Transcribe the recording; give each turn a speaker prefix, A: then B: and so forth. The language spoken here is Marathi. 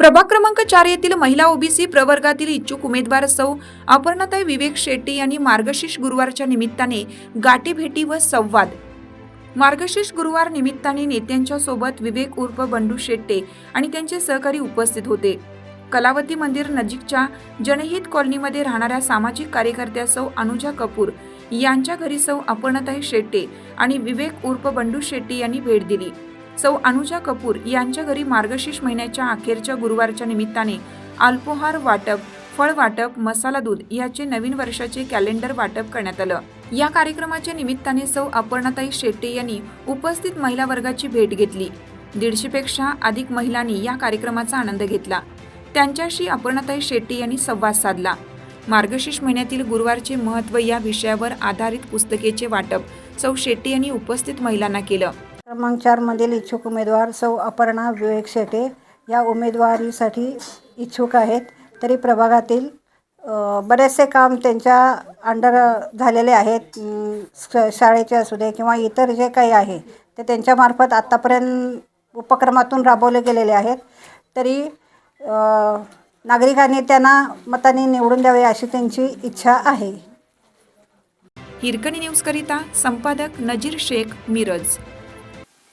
A: प्रभाग क्रमांक चार येथील महिला ओबीसी प्रवर्गातील इच्छुक उमेदवार सौ अपर्णाताई विवेक शेट्टी यांनी मार्गशीर्ष गुरुवारच्या निमित्ताने गाठीभेटी व संवाद. मार्गशीर्ष गुरुवार निमित्ताने नेत्यांच्या सोबत विवेक उर्फ बंडू शेट्टे आणि त्यांचे सहकारी उपस्थित होते. कलावती मंदिर नजीकच्या जनहित कॉलनीमध्ये राहणाऱ्या सामाजिक कार्यकर्त्या सौ अनुजा कपूर यांच्या घरी सौ अपर्णाताई शेट्टे आणि विवेक उर्फ बंडू शेट्टी यांनी भेट दिली. सौ अनुजा कपूर यांच्या घरी मार्गशीर्ष महिन्याच्या अखेरच्या गुरुवारच्या निमित्ताने अल्पोहार वाटप फळ वाटप मसाला दूध याचे नवीन वर्षाचे कॅलेंडर वाटप करण्यात आलं. या कार्यक्रमाच्या निमित्ताने सौ अपर्णाताई शेट्टे यांनी उपस्थित महिला वर्गाची भेट घेतली. दीडशेपेक्षा अधिक महिलांनी या कार्यक्रमाचा आनंद घेतला. त्यांच्याशी अपर्णाताई शेट्टी यांनी संवाद साधला. मार्गशीर्ष महिन्यातील गुरुवारचे महत्त्व या विषयावर आधारित पुस्तकेचे वाटप सौ शेट्टी यांनी उपस्थित महिलांना केलं.
B: क्रमांक चारमधील इच्छुक उमेदवार सौ अपर्णा विवेक शेटे. या उमेदवारीसाठी इच्छुक आहेत. तरी प्रभागातील बरेचसे काम त्यांच्या अंडर झालेले आहेत. शाळेचे असू दे किंवा इतर जे काही आहे ते त्यांच्यामार्फत आत्तापर्यंत उपक्रमातून राबवले गेलेले आहेत. तरी नागरिकांनी त्यांना मताने निवडून द्यावे अशी त्यांची इच्छा आहे.
A: हिरकणी न्यूज करिता संपादक नजीर शेख मिरज.